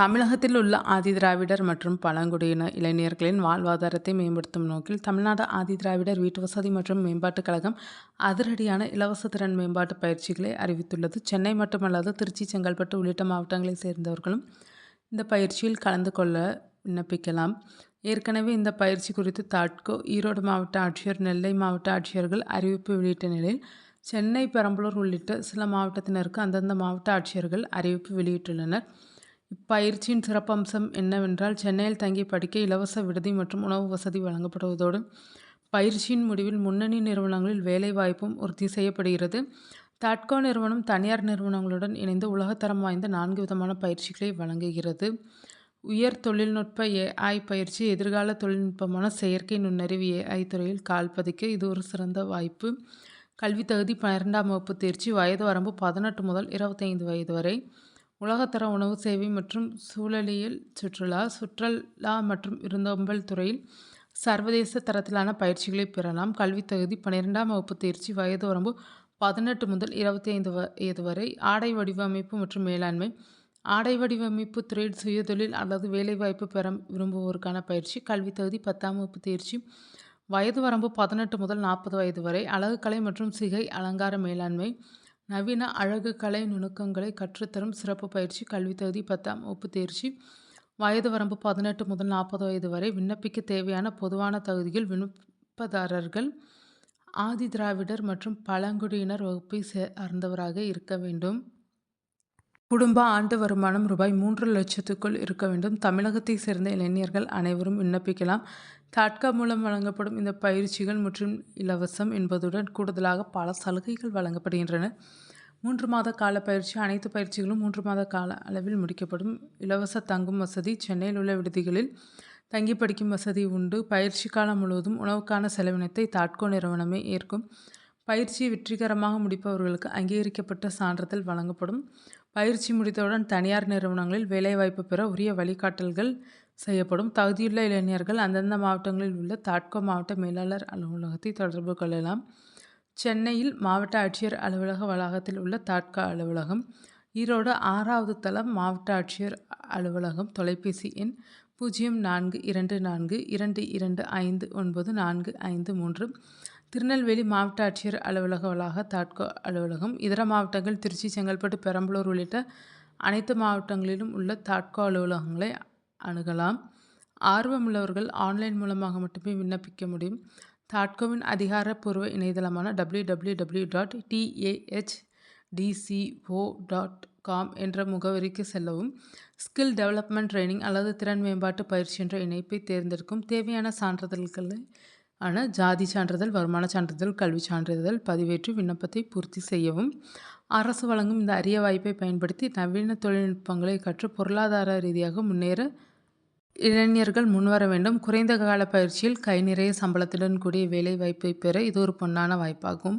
தமிழகத்தில் உள்ள ஆதிதிராவிடர் மற்றும் பழங்குடியின இளைஞர்களின் வாழ்வாதாரத்தை மேம்படுத்தும் நோக்கில் தமிழ்நாடு ஆதிதிராவிடர் வீட்டுவசதி மற்றும் மேம்பாட்டுக் கழகம் அதிரடியான இலவச திறன் மேம்பாட்டு பயிற்சிகளை அறிவித்துள்ளது. சென்னை மட்டுமல்லாது திருச்சி, செங்கல்பட்டு உள்ளிட்ட மாவட்டங்களைச் சேர்ந்தவர்களும் இந்த பயிற்சியில் கலந்து கொள்ள விண்ணப்பிக்கலாம். ஏற்கனவே இந்த பயிற்சி குறித்து தாட்கோ, ஈரோடு மாவட்ட ஆட்சியர், நெல்லை மாவட்ட ஆட்சியர்கள் அறிவிப்பு வெளியிட்ட நிலையில், சென்னை, பெரம்பலூர் உள்ளிட்ட சில மாவட்டத்தினருக்கு அந்தந்த மாவட்ட ஆட்சியர்கள் அறிவிப்பு வெளியிட்டுள்ளனர். இப்பயிற்சியின் சிறப்பம்சம் என்னவென்றால், சென்னையில் தங்கி படிக்க இலவச விடுதி மற்றும் உணவு வசதி வழங்கப்படுவதோடு, பயிற்சியின் முடிவில் முன்னணி நிறுவனங்களில் வேலை வாய்ப்பும் உறுதி செய்யப்படுகிறது. தாட்கோ நிறுவனம் தனியார் நிறுவனங்களுடன் இணைந்து உலகத்தரம் வாய்ந்த நான்கு விதமான பயிற்சிகளை வழங்குகிறது. உயர் தொழில்நுட்ப ஏ.ஐ. பயிற்சி எதிர்கால தொழில்நுட்பமான செயற்கை நுண்ணறிவு ஏ.ஐ. துறையில் கால் பதிக்க இது ஒரு சிறந்த வாய்ப்பு. கல்வி தகுதி பன்னிரெண்டாம் வகுப்பு தேர்ச்சி. வயது வரம்பு பதினெட்டு முதல் இருபத்தைந்து வயது வரை. உலகத்தர உணவு சேவை மற்றும் சூழலியல் சுற்றுலா, சுற்றுலா மற்றும் விருந்தோம்பல் துறையில் சர்வதேச தரத்திலான பயிற்சிகளை பெறலாம். கல்வித் தகுதி பன்னிரெண்டாம் வகுப்பு தேர்ச்சி. வயது வரம்பு பதினெட்டு முதல் இருபத்தி ஐந்து வயது வரை. ஆடை வடிவமைப்பு மற்றும் மேலாண்மை. ஆடை வடிவமைப்பு துறையில் சுயதொழில் அல்லது வேலைவாய்ப்பு பெற விரும்புவோருக்கான பயிற்சி. கல்வித் தகுதி பத்தாம் வகுப்பு தேர்ச்சி. வயது வரம்பு பதினெட்டு முதல் நாற்பது வயது வரை. அழகுக்கலை மற்றும் சிகை அலங்கார மேலாண்மை. நவீன அழகு கலை நுணுக்கங்களை கற்றுத்தரும் சிறப்பு பயிற்சி. கல்வி தகுதி பத்தாம் வகுப்பு தேர்ச்சி. வயது வரம்பு பதினெட்டு முதல் நாற்பது வயது வரை. விண்ணப்பிக்க தேவையான பொதுவான தகுதியில் விண்ணப்பதாரர்கள் ஆதிதிராவிடர் மற்றும் பழங்குடியினர் வகுப்பை சார்ந்தவராக இருக்க வேண்டும். குடும்ப ஆண்டு வருமானம் ரூபாய் மூன்று லட்சத்துக்குள் இருக்க வேண்டும். தமிழகத்தை சேர்ந்த இளைஞர்கள் அனைவரும் விண்ணப்பிக்கலாம். தாட்கா மூலம் வழங்கப்படும் இந்த பயிற்சிகள் முற்றிலும் இலவசம் என்பதுடன் கூடுதலாக பல சலுகைகள் வழங்கப்படுகின்றன. மூன்று மாத கால பயிற்சி அனைத்து பயிற்சிகளும் மூன்று மாத கால அளவில் முடிக்கப்படும். இலவச தங்கும் வசதி சென்னையில் உள்ள விடுதிகளில் தங்கி படிக்கும் வசதி உண்டு. பயிற்சி காலம் முழுவதும் உணவுக்கான செலவினத்தை தாட்கோ நிறுவனமே ஏற்கும். பயிற்சியை வெற்றிகரமாக முடிப்பவர்களுக்கு அங்கீகரிக்கப்பட்ட சான்றிதழ் வழங்கப்படும். பயிற்சி முடித்தவுடன் தனியார் நிறுவனங்களில் வேலைவாய்ப்பு பெற உரிய வழிகாட்டல்கள் செய்யப்படும். தகுதியுள்ள இளைஞர்கள் அந்தந்த மாவட்டங்களில் உள்ள தாட்கோ மாவட்ட மேலாளர் அலுவலகத்தை தொடர்பு கொள்ளலாம். சென்னையில் மாவட்ட ஆட்சியர் அலுவலக வளாகத்தில் உள்ள தாட்கோ அலுவலகம். ஈரோடு ஆறாவது தளம் மாவட்ட ஆட்சியர் அலுவலகம். தொலைபேசி எண் பூஜ்ஜியம் நான்கு இரண்டு நான்கு இரண்டு இரண்டு ஐந்து ஒன்பது நான்கு ஐந்து மூன்று. திருநெல்வேலி மாவட்ட ஆட்சியர் அலுவலக வளாக தாட்கோ அலுவலகம். இதர மாவட்டங்கள் திருச்சி, செங்கல்பட்டு, பெரம்பலூர் உள்ளிட்ட அனைத்து மாவட்டங்களிலும் உள்ள தாட்கோ அலுவலகங்களை அணுகலாம். ஆர்வமுள்ளவர்கள் ஆன்லைன் மூலமாக மட்டுமே விண்ணப்பிக்க முடியும். தாட்கோவின் அதிகாரப்பூர்வ இணையதளமான W W W dot T A H D C O dot com என்ற முகவரிக்கு செல்லவும். ஸ்கில் டெவலப்மெண்ட் ட்ரைனிங் அல்லது திறன் மேம்பாட்டு பயிற்சி என்ற இணைப்பை தேர்ந்தெடுக்கும் தேவையான சான்றிதழ்களை ஆன ஜாதி சான்றிதழ், வருமான சான்றிதழ், கல்வி சான்றிதழ் பதிவேற்று விண்ணப்பத்தை பூர்த்தி செய்யவும். அரசு வழங்கும் இந்த அரிய வாய்ப்பை பயன்படுத்தி நவீன தொழில்நுட்பங்களை கற்று பொருளாதார ரீதியாக முன்னேற இளைஞர்கள் முன்வர வேண்டும். குறைந்த கால பயிற்சியில் கை நிறைய சம்பளத்துடன் கூடிய வேலை வாய்ப்பை பெற இது ஒரு பொன்னான வாய்ப்பாகும்.